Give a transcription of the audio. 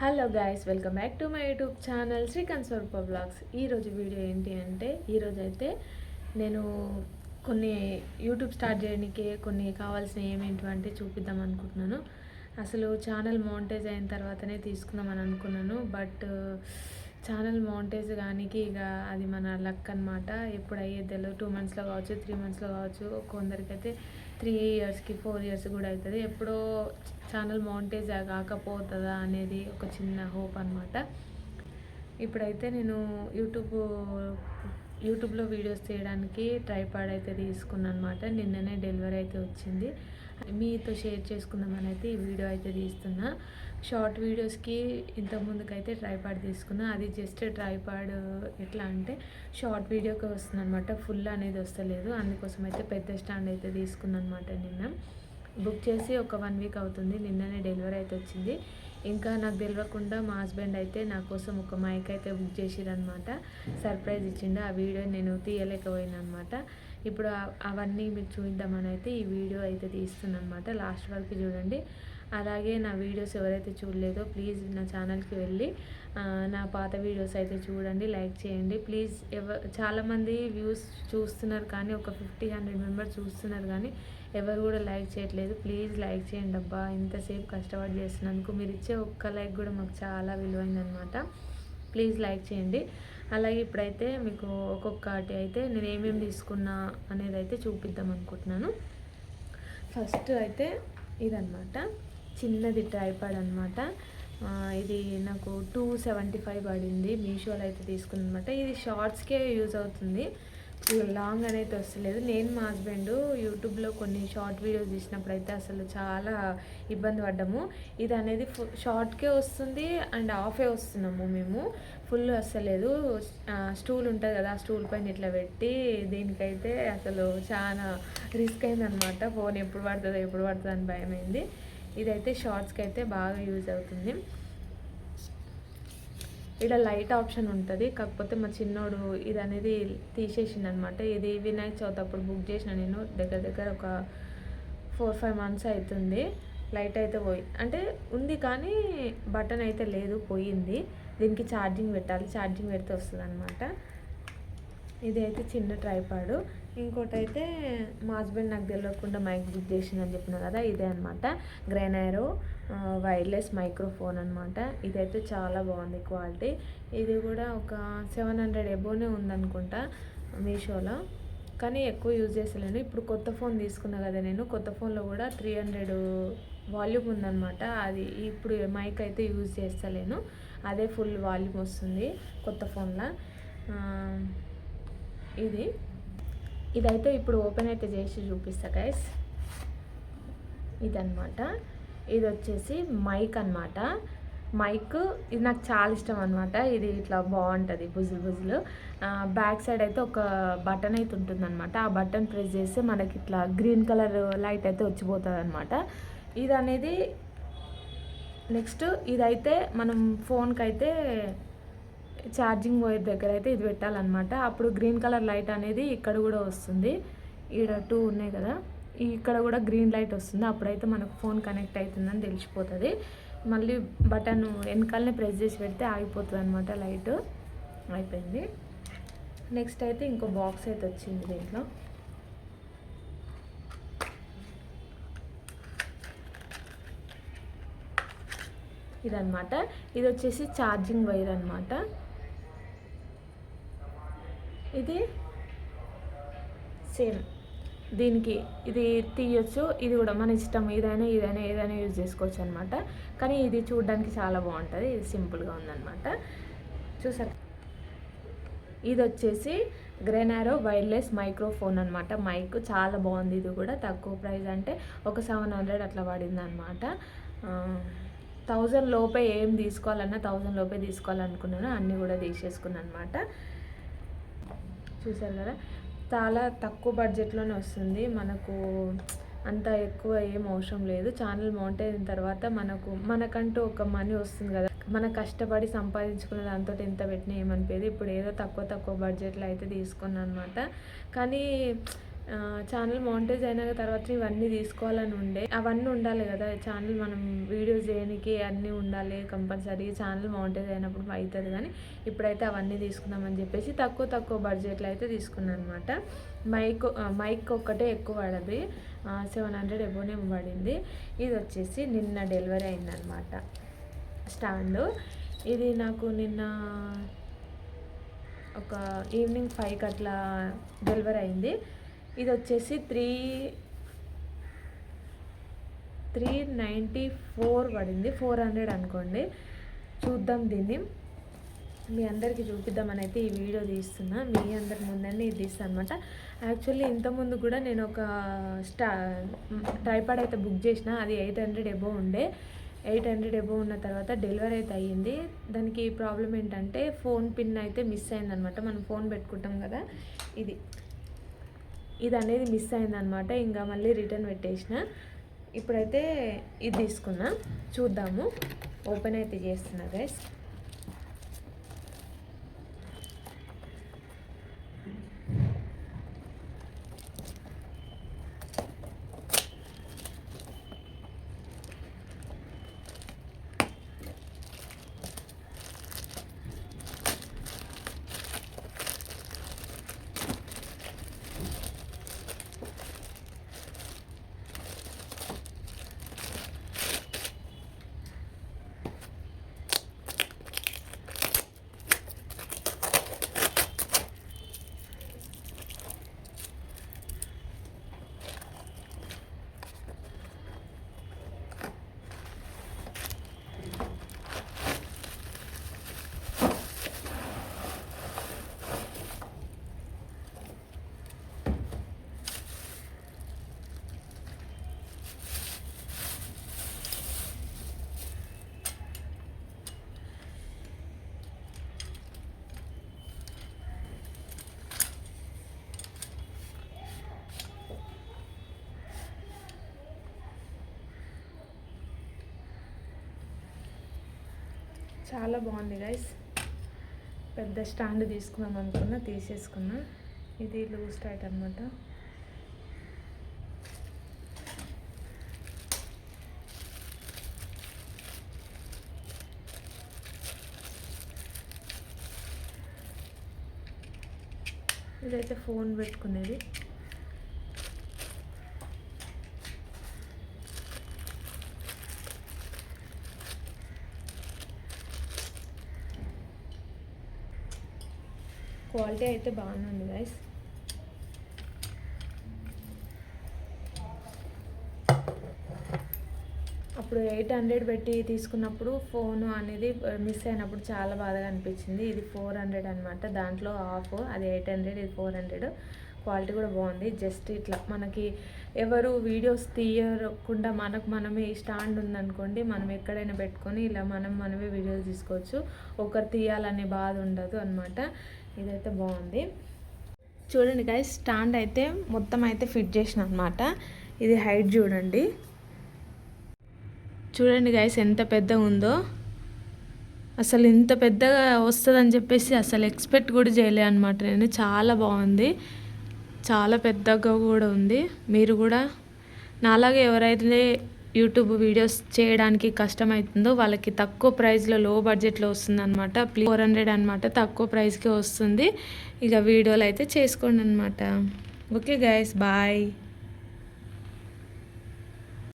Hello guys welcome back to my YouTube channel Srikanth Swaroopa blogs ఈరోజు video ఏంటి అంటే ఈరోజు అయితే నేను కొన్ని యూట్యూబ్ స్టార్ట్ చేయడానికి కొన్ని కావాల్సిన ఏమేంటి అంటే చూపిద్దాం అనుకుంటున్నాను. అసలు ఛానల్ మౌంటేజ్ అయిన తర్వాతనే తీసుకుందామని అనుకున్నాను బట్ ఛానల్ మౌంటేజ్ కానీకి ఇక అది మన లక్ అనమాట ఎప్పుడు అయ్యేది తెలియదు టూ మంత్స్లో కావచ్చు త్రీ మంత్స్లో కావచ్చు కొందరికైతే త్రీ ఇయర్స్కి ఫోర్ ఇయర్స్ కూడా అవుతుంది ఎప్పుడో ఛానల్ మౌంటేజ్ కాకపోతుందా అనేది ఒక చిన్న హోప్ అనమాట ఇప్పుడైతే నేను యూట్యూబ్ యూట్యూబ్లో వీడియోస్ తీయడానికి ట్రైపాడ్ అయితే తీసుకున్నాను అనమాట నిన్ననే డెలివరీ అయితే వచ్చింది. మీతో షేర్ చేసుకుందామని అయితే ఈ వీడియో అయితే తీస్తున్నా. షార్ట్ వీడియోస్కి ఇంతకుముందుకైతే ట్రైపాడ్ తీసుకున్నా. అది జస్ట్ ట్రైపాడ్ ఎట్లా అంటే షార్ట్ వీడియోకి వస్తుంది అనమాట ఫుల్ అనేది వస్తలేదు. అందుకోసం అయితే పెద్ద స్టాండ్ అయితే తీసుకున్నాను అనమాట నిన్న. బుక్ చేసి ఒక వన్ వీక్ అవుతుంది. నిన్ననే డెలివరీ అయితే వచ్చింది. ఇంకా నాకు తెలియకుండా మా హస్బెండ్ అయితే నా కోసం ఒక మైక్ అయితే బుక్ చేసిరనమాట సర్ప్రైజ్ ఇచ్చిండు. ఆ వీడియో నేను తీయలేకపోయాను అనమాట ఇప్పుడు అవన్నీ మీకు చూద్దామని అయితే ఈ వీడియో అయితే తీస్తున్నాను అనమాట లాస్ట్ వరకు చూడండి. అలాగే నా వీడియోస్ ఎవరైతే చూడలేదో ప్లీజ్ నా ఛానల్కి వెళ్ళి నా పాత వీడియోస్ అయితే చూడండి లైక్ చేయండి. ప్లీజ్ ఎవ చాలామంది వ్యూస్ చూస్తున్నారు కానీ ఒక ఫిఫ్టీ హండ్రెడ్ మెంబర్స్ చూస్తున్నారు కానీ ఎవరు కూడా లైక్ చేయట్లేదు. ప్లీజ్ లైక్ చేయండి అబ్బా ఇంతసేపు కష్టపడి చేస్తున్నందుకు మీరు ఇచ్చే ఒక్క లైక్ కూడా మాకు చాలా విలువైందనమాట ప్లీజ్ లైక్ చేయండి. అలాగే ఇప్పుడైతే మీకు ఒక్కొక్కటి అయితే నేను ఏమేమి తీసుకున్నా అనేది అయితే చూపిద్దాం అనుకుంటున్నాను. ఫస్ట్ అయితే ఇదనమాట చిన్నది ట్రైపాడ్ అనమాట ఇది నాకు టూ సెవెంటీ ఫైవ్ పడింది. మీషోలో అయితే తీసుకుందనమాట ఇది షార్ట్స్కే యూజ్ అవుతుంది. లాంగ్ అనేది వస్తలేదు నేను మా హస్బెండ్ యూట్యూబ్లో కొన్ని షార్ట్ వీడియోస్ తీసినప్పుడు అయితే అసలు చాలా ఇబ్బంది పడ్డాము. ఇది అనేది షార్ట్కే వస్తుంది అండ్ ఆఫే వస్తున్నాము మేము. ఫుల్ వస్తలేదు స్టూల్ ఉంటుంది కదా ఆ స్టూల్ పైన ఇట్లా పెట్టి దీనికైతే అసలు చాలా రిస్క్ అయిందనమాట ఫోన్ ఎప్పుడు పడుతుందో ఎప్పుడు పడుతుందో అని భయమైంది. ఇదైతే షార్ట్స్కి అయితే బాగా యూజ్ అవుతుంది. ఇక్కడ లైట్ ఆప్షన్ ఉంటుంది. కాకపోతే మా చిన్నోడు ఇది అనేది తీసేసింది అనమాట ఇది వినాయక చవితి అప్పుడు బుక్ చేసిన నేను. దగ్గర దగ్గర ఒక ఫోర్ ఫైవ్ మంత్స్ అవుతుంది లైట్ అయితే పోయి అంటే ఉంది కానీ బటన్ అయితే లేదు పోయింది. దీనికి ఛార్జింగ్ పెట్టాలి. ఛార్జింగ్ పెడితే వస్తుంది అనమాట ఇది అయితే చిన్న ట్రైపాడు. ఇంకోటి అయితే మా హస్బెండ్ నాకు తెలియకుండా మైక్ బుక్ చేసిందని చెప్పిన కదా ఇదే అనమాట గ్రెనైరో వైర్లెస్ మైక్రోఫోన్ అనమాట ఇదైతే చాలా బాగుంది క్వాలిటీ ఇది కూడా ఒక సెవెన్ హండ్రెడ్ ఎబోనే ఉందనుకుంటా మీషోలో. కానీ ఎక్కువ యూజ్ చేస్తలేను. ఇప్పుడు కొత్త ఫోన్ తీసుకున్నా కదా నేను కొత్త ఫోన్లో కూడా త్రీ హండ్రెడ్ వాల్యూమ్ ఉందనమాట అది ఇప్పుడు మైక్ అయితే యూజ్ చేస్తలేను. అదే ఫుల్ వాల్యూమ్ వస్తుంది కొత్త ఫోన్లో ఇది. ఇదైతే ఇప్పుడు ఓపెన్ అయితే చేసి చూపిస్తా గైస్ ఇదనమాట ఇది వచ్చేసి మైక్ అనమాట మైక్ ఇది నాకు చాలా ఇష్టం అనమాట ఇది ఇట్లా బాగుంటుంది బుజులు బుజులు బ్యాక్ సైడ్ అయితే ఒక బటన్ అయితే ఉంటుందన్నమాట. ఆ బటన్ ప్రెస్ చేస్తే మనకి ఇట్లా గ్రీన్ కలర్ లైట్ అయితే వచ్చిపోతుంది అనమాట ఇది అనేది నెక్స్ట్ ఇదైతే మనం ఫోన్కి అయితే ఛార్జింగ్ వైర్ దగ్గర అయితే ఇది పెట్టాలన్నమాట. అప్పుడు గ్రీన్ కలర్ లైట్ అనేది ఇక్కడ కూడా వస్తుంది. ఈడ టూ ఉన్నాయి కదా. ఇక్కడ కూడా గ్రీన్ లైట్ వస్తుంది. అప్పుడైతే మనకు ఫోన్ కనెక్ట్ అవుతుందని తెలిసిపోతుంది. మళ్ళీ బటన్ వెనకాలనే ప్రెస్ చేసి పెడితే ఆగిపోతుంది అనమాట లైట్. అయిపోయింది. నెక్స్ట్ అయితే ఇంకో బాక్స్ అయితే వచ్చింది దీంట్లో. ఇదనమాట ఇది వచ్చేసి ఛార్జింగ్ వైర్ అనమాట ఇది సేమ్. దీనికి ఇది తీయొచ్చు ఇది కూడా మన ఇష్టం ఏదైనా ఏదైనా ఏదైనా యూజ్ చేసుకోవచ్చు అనమాట కానీ ఇది చూడడానికి చాలా బాగుంటుంది ఇది సింపుల్గా ఉందన్నమాట. చూసారు? ఇది వచ్చేసి గ్రెనారో వైర్లెస్ మైక్రోఫోన్ అనమాట మైక్ చాలా బాగుంది ఇది కూడా తక్కువ ప్రైస్ అంటే ఒక సెవెన్ హండ్రెడ్ అట్లా పడింది అనమాట థౌజండ్ లోపే ఏం తీసుకోవాలన్నా థౌజండ్ లోపే తీసుకోవాలనుకున్నాను అన్నీ కూడా తీసేసుకున్నాను అనమాట చూసారు కదా చాలా తక్కువ బడ్జెట్లోనే వస్తుంది. మనకు అంత ఎక్కువ ఏం అవసరం లేదు. ఛానల్ మౌంట్ అయిన తర్వాత మనకు మనకంటూ ఒక మనీ వస్తుంది కదా. మన కష్టపడి సంపాదించుకున్న దాంతో ఎంత పెట్టినా ఏమనిపోయేది ఇప్పుడు ఏదో తక్కువ తక్కువ బడ్జెట్లో అయితే తీసుకున్నాను అనమాట కానీ ఛానల్ మౌంటేజ్ అయిన తర్వాత ఇవన్నీ తీసుకోవాలని ఉండే. అవన్నీ ఉండాలి కదా. ఛానల్ మనం వీడియోస్ చేయడానికి అన్నీ ఉండాలి కంపల్సరీ ఛానల్ మౌంటేజ్ అయినప్పుడు అవుతుంది కానీ ఇప్పుడైతే అవన్నీ తీసుకుందామని చెప్పేసి తక్కువ తక్కువ బడ్జెట్లో అయితే తీసుకున్నాను అనమాట మైక్ మైక్ ఒక్కటే ఎక్కువ పడది. సెవెన్ హండ్రెడ్ ఎబోనే పడింది. ఇది వచ్చేసి నిన్న డెలివరీ అయిందనమాట. స్టాండ్ ఇది నాకు నిన్న ఒక ఈవినింగ్ ఫైవ్కి అట్లా డెలివరీ అయింది. ఇది వచ్చేసి త్రీ త్రీ నైంటీ ఫోర్ పడింది. ఫోర్ హండ్రెడ్ అనుకోండి. చూద్దాం దీన్ని. మీ అందరికీ చూపిద్దామని అయితే ఈ వీడియో తీస్తున్నా. మీ అందరి ముందన్నీ ఇది తీస్తాను అనమాట యాక్చువల్లీ ఇంతకుముందు కూడా నేను ఒక స్టా ట్రైపాడ్ అయితే బుక్ చేసిన అది ఎయిట్ హండ్రెడ్ ఎబో ఉండే. ఎయిట్ హండ్రెడ్ ఎబో ఉన్న తర్వాత డెలివరీ అయితే అయ్యింది. దానికి ప్రాబ్లం ఏంటంటే ఫోన్ పిన్ అయితే మిస్ అయిందనమాట. మనం ఫోన్ పెట్టుకుంటాం కదా. ఇది. ఇది అనేది మిస్ అయిందనమాట ఇంకా మళ్ళీ రిటర్న్ పెట్టేసిన. ఇప్పుడైతే ఇది తీసుకున్నా. చూద్దాము. ఓపెన్ అయితే చేస్తున్నా గైస్ చాలా బాగుంది గైస్ పెద్ద స్టాండ్ తీసుకున్నాం అనుకున్నా తీసేసుకున్నా. ఇది లూజ్ టైట్ అనమాట ఇదైతే ఫోన్ పెట్టుకునేది. క్వాలిటీ అయితే బాగానే ఉంది గైస్ అప్పుడు ఎయిట్ హండ్రెడ్ పెట్టి తీసుకున్నప్పుడు ఫోన్ అనేది మిస్ అయినప్పుడు చాలా బాధగా అనిపించింది. ఇది ఫోర్ హండ్రెడ్ అనమాట దాంట్లో ఆఫ్ అది ఎయిట్ హండ్రెడ్ ఇది ఫోర్ హండ్రెడ్. క్వాలిటీ కూడా బాగుంది. జస్ట్ ఇట్లా మనకి ఎవరు వీడియోస్ తీయకుండా మనకు మనమే స్టాండ్ ఉందనుకోండి మనం ఎక్కడైనా పెట్టుకొని ఇలా మనం మనమే వీడియోస్ తీసుకోవచ్చు. ఒకరు తీయాలనే బాధ ఉండదు అనమాట ఇదైతే బాగుంది. చూడండి గైస్ స్టాండ్ అయితే మొత్తం అయితే ఫిట్ చేసిన అనమాట ఇది హైట్ చూడండి. చూడండి గాయస్ ఎంత పెద్దగా ఉందో. అసలు ఇంత పెద్దగా వస్తుందని చెప్పేసి అసలు ఎక్స్పెక్ట్ కూడా చేయలే అనమాట నేను. చాలా బాగుంది. చాలా పెద్దగా కూడా ఉంది. మీరు కూడా నాలాగే ఎవరైతే యూట్యూబ్ వీడియోస్ చేయడానికి కష్టమవుతుందో వాళ్ళకి తక్కువ ప్రైస్లో లో బడ్జెట్లో వస్తుంది అనమాట ఫోర్ హండ్రెడ్ అనమాట తక్కువ ప్రైస్కి వస్తుంది. ఇక వీడియోలు అయితే చేసుకోండి అనమాట ఓకే గైస్ బాయ్